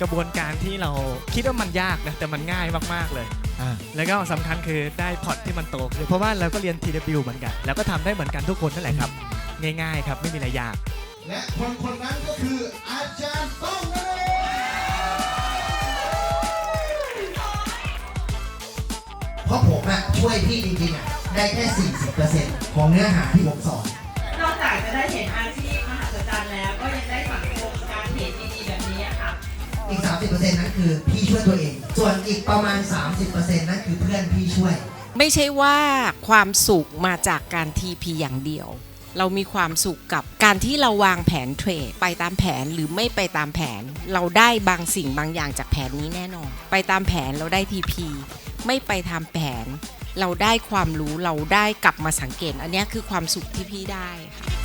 กระบวนการที่เราคิดว่ามันยากนะแต่มันง่ายมากๆเลย อ่า แล้วก็สำคัญคือได้พอร์ตที่มันโตขึ้นเพราะว่าเราก็เรียน TW เหมือนกัน แล้วก็ทำได้เหมือนกันทุกคนนั่นแหละครับ ง่ายๆครับไม่มีอะไรยาก และคนคนนั้นก็คืออาจารย์ต้องนั่นเองเพราะผมอะช่วยพี่จริงๆอะได้แค่ 40%ของเนื้อหาที่ผมสอน นอกจากจะได้เห็นอาชีพ อีก 30%นั้นคือพี่ช่วยตัวเอง ส่วนอีกประมาณ 30%นั้นคือเพื่อนพี่ช่วย ไม่ใช่ว่าความสุขมาจากการ TP อย่างเดียว เรามีความสุขกับการที่เราวางแผนเทรดไปตามแผนหรือไม่ไปตามแผน เราได้บางสิ่งบางอย่างจากแผนนี้แน่นอน ไปตามแผนเราได้ TP ไม่ไปตามแผน เราได้ความรู้เราได้กลับมาสังเกต อันนี้คือความสุขที่พี่ได้ค่ะ